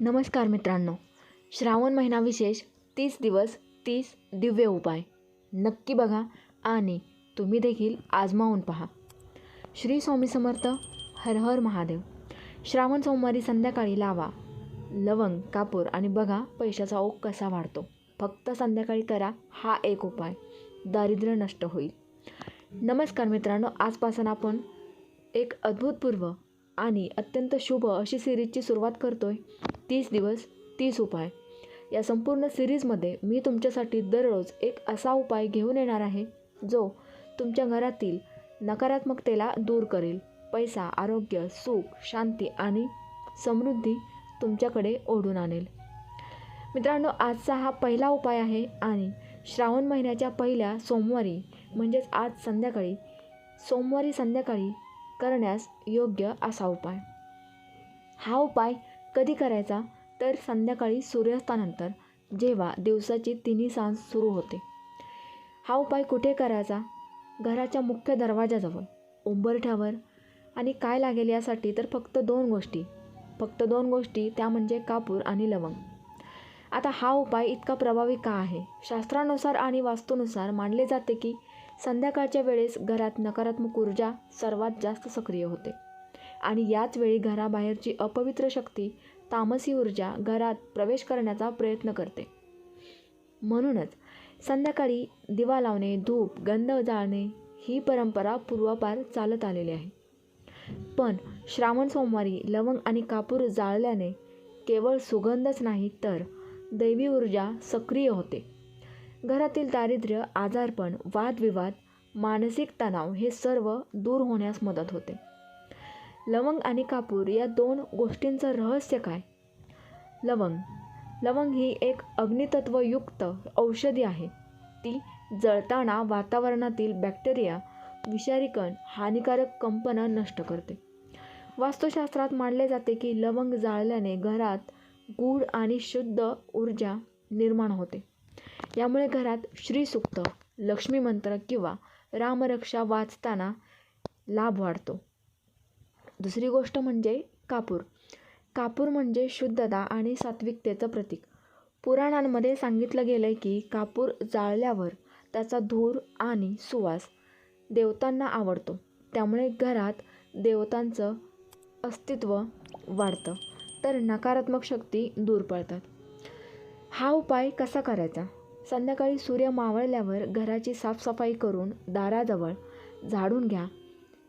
नमस्कार मित्रांनो. श्रावण महिना विशेष तीस दिवस तीस दिव्य उपाय. नक्की बघा आणि तुम्ही देखील आजमावून पहा. श्री स्वामी समर्थ हर हर महादेव. श्रावण सोमवारी संध्याकाळी लावा. लवंग कापूर आणि बघा पैशाचा ओघ कसा वाढतो. फक्त संध्याकाळी करा हा एक उपाय. दारिद्र्य नष्ट होईल. नमस्कार मित्रांनो आजपासून आपण एक अद्भुतपूर्व आणि अत्यंत शुभ अशी सिरीजची सुरुवात करतोय. तीस दिवस तीस उपाय. या संपूर्ण सिरीजमध्ये मी तुमच्यासाठी दररोज एक असा उपाय घेऊन येणार आहे जो तुमच्या घरातील नकारात्मकतेला दूर करेल. पैसा आरोग्य सुख शांती आणि समृद्धी तुमच्याकडे ओढून आणेल. मित्रांनो आजचा हा पहिला उपाय आहे आणि श्रावण महिन्याच्या पहिल्या सोमवारी म्हणजेच आज संध्याकाळी सोमवारी संध्याकाळी करण्यास योग्य असा उपाय. हा उपाय कधी करायचा? तर संध्याकाळी सूर्यास्तानंतर जेव्हा दिवसाची तिन्ही सांज सुरू होते. हा उपाय कुठे करायचा? घराच्या मुख्य दरवाजाजवळ उंबरठ्यावर. आणि काय लागेल यासाठी तर फक्त दोन गोष्टी. फक्त दोन गोष्टी त्या म्हणजे कापूर आणि लवंग. आता हा उपाय इतका प्रभावी का आहे? शास्त्रानुसार आणि वास्तूनुसार मानले जाते की संध्याकाळच्या वेळेस घरात नकारात्मक ऊर्जा सर्वात जास्त सक्रिय होते. आणि याच वेळी घराबाहेरची अपवित्र शक्ती तामसी ऊर्जा घरात प्रवेश करण्याचा प्रयत्न करते. म्हणूनच संध्याकाळी दिवा लावणे धूप गंध जाळणे ही परंपरा पूर्वापार चालत आलेली आहे. पण श्रावण सोमवारी लवंग आणि कापूर जाळल्याने केवळ सुगंधच नाही तर दैवी ऊर्जा सक्रिय होते. घरातील दारिद्र्य आजारपण वादविवाद मानसिक तणाव हे सर्व दूर होण्यास मदत होते. लवंग आणि कापूर या दोन गोष्टींचं रहस्य काय? लवंग. लवंग ही एक अग्नितत्वयुक्त औषधी आहे. ती जळताना वातावरणातील बॅक्टेरिया विषारीकण हानिकारक कंपनं नष्ट करते. वास्तुशास्त्रात मानले जाते की लवंग जाळल्याने घरात गूढ आणि शुद्ध ऊर्जा निर्माण होते. यामुळे घरात श्रीसुक्त लक्ष्मी मंत्र किंवा रामरक्षा वाचताना लाभ वाढतो. दुसरी गोष्ट म्हणजे कापूर. कापूर म्हणजे शुद्धता आणि सात्विकतेचं प्रतीक. पुराणांमध्ये सांगितलं गेलं आहे की कापूर जाळल्यावर त्याचा धूर आणि सुवास देवतांना आवडतो. त्यामुळे घरात देवतांचं अस्तित्व वाढतं तर नकारात्मक शक्ती दूर पळतात हा उपाय कसा करायचा? संध्याकाळी सूर्य मावळल्यावर घराची साफसफाई करून दाराजवळ झाडून घ्या.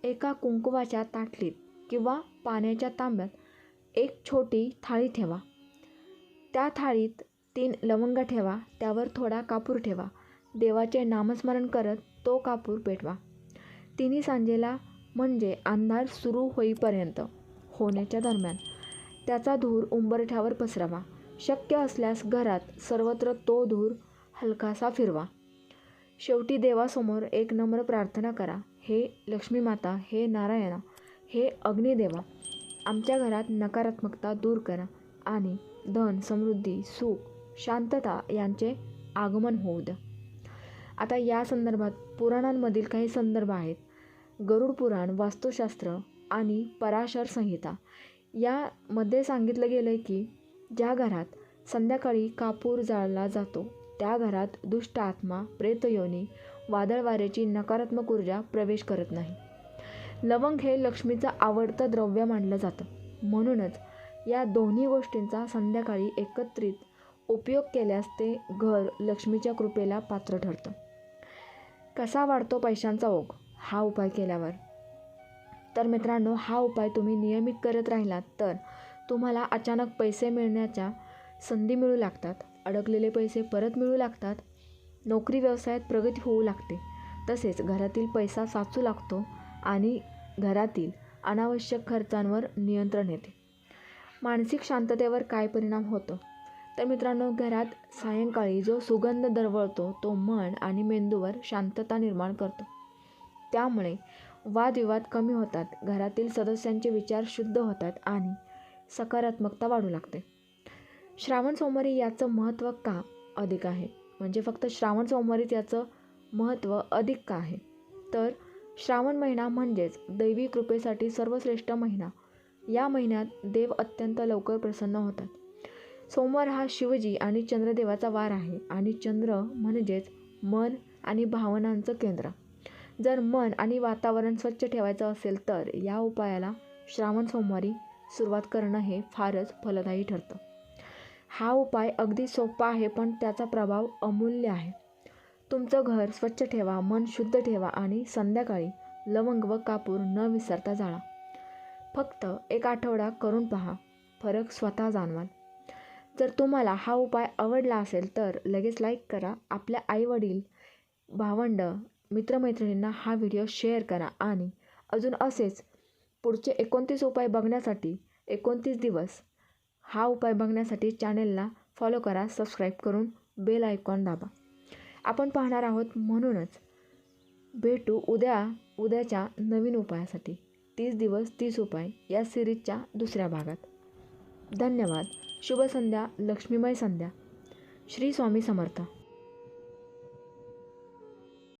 एका कुंकवाच्या ताटलीत किंवा पाण्याच्या तांब्यात एक छोटी थाळी ठेवा. त्या थाळीत तीन लवंग ठेवा त्यावर थोडा कापूर ठेवा. देवाचे नामस्मरण करत तो कापूर पेटवा. तिन्ही सांजेला म्हणजे अंधार सुरू होईपर्यंत होण्याच्या दरम्यान. त्याचा धूर उंबरठ्यावर पसरावा. शक्य असल्यास घरात सर्वत्र तो धूर हलकासा फिरवा. शेवटी देवासमोर एक नम्र प्रार्थना करा. हे लक्ष्मी माता हे नारायणा हे अग्निदेवा आमच्या घरात नकारात्मकता दूर करा आणि धन समृद्धी सुख शांतता यांचे आगमन होऊ द्या. आता या संदर्भात पुराणांमधील काही संदर्भ आहेत. गरुड पुराण वास्तुशास्त्र आणि पराशर संहिता. यामध्ये सांगितलं गेलं आहे की ज्या घरात संध्याकाळी कापूर जाळला जातो त्या घरात दुष्ट आत्मा प्रेतयोनी वादळ वाऱ्याची नकारात्मक ऊर्जा प्रवेश करत नाही. लवंग हे लक्ष्मीचं आवडतं द्रव्य मानलं जातं. म्हणूनच या दोन्ही गोष्टींचा संध्याकाळी एकत्रित उपयोग केल्यास ते घर लक्ष्मीच्या कृपेला पात्र ठरतं. कसा वाढतो पैशांचा ओघ? हा उपाय केल्यावर. तर मित्रांनो हा उपाय तुम्ही नियमित करत राहिलात तर तुम्हाला अचानक पैसे मिळण्याच्या संधी मिळू लागतात. अडकलेले पैसे परत मिळू लागतात नोकरी व्यवसायात प्रगती होऊ लागते. तसेच घरातील पैसा साचू लागतो आणि घरातील अनावश्यक खर्चांवर नियंत्रण येते. मानसिक शांततेवर काय परिणाम होतो? तर मित्रांनो घरात सायंकाळी जो सुगंध दरवळतो तो मन आणि मेंदूवर शांतता निर्माण करतो. त्यामुळे वादविवाद कमी होतात घरातील सदस्यांचे विचार शुद्ध होतात आणि सकारात्मकता वाढू लागते. श्रावण सोमवारी याचं महत्त्व का अधिक आहे? म्हणजे फक्त श्रावण सोमवारीच याचं महत्त्व अधिक का आहे? तर श्रावण महिना म्हणजेच दैवी कृपेसाठी सर्वश्रेष्ठ महिना. या महिन्यात देव अत्यंत लवकर प्रसन्न होतात. सोमवार हा शिवजी आणि चंद्रदेवाचा वार आहे आणि चंद्र म्हणजेच मन आणि भावनांचं केंद्र. जर मन आणि वातावरण स्वच्छ ठेवायचं असेल तर या उपायाला श्रावण सोमवारी सुरुवात करणं हे फारच फलदायी ठरतं. हा उपाय अगदी सोपा आहे पण त्याचा प्रभाव अमूल्य आहे. तुमचं घर स्वच्छ ठेवा मन शुद्ध ठेवा आणि संध्याकाळी लवंग व कापूर न विसरता जाळा. फक्त एक आठवडा करून पहा फरक स्वतः जाणवाल. जर तुम्हाला हा उपाय आवडला असेल तर लगेच लाईक करा आपल्या आईवडील भावंड मित्रमैत्रिणींना हा व्हिडिओ शेअर करा आणि अजून असेच पुढचे एकोणतीस उपाय बघण्यासाठी एकोणतीस दिवस हा उपाय बघण्यासाठी चॅनेलला फॉलो करा सबस्क्राईब करून बेल आयकॉन दाबा. आपण पाहणार आहोत म्हणूनच भेटू उद्या उद्याच्या नवीन उपायासाठी. तीस दिवस तीस उपाय या सिरीजच्या दुसऱ्या भागात. धन्यवाद. शुभ संध्या. लक्ष्मीमय संध्या. श्री स्वामी समर्थ.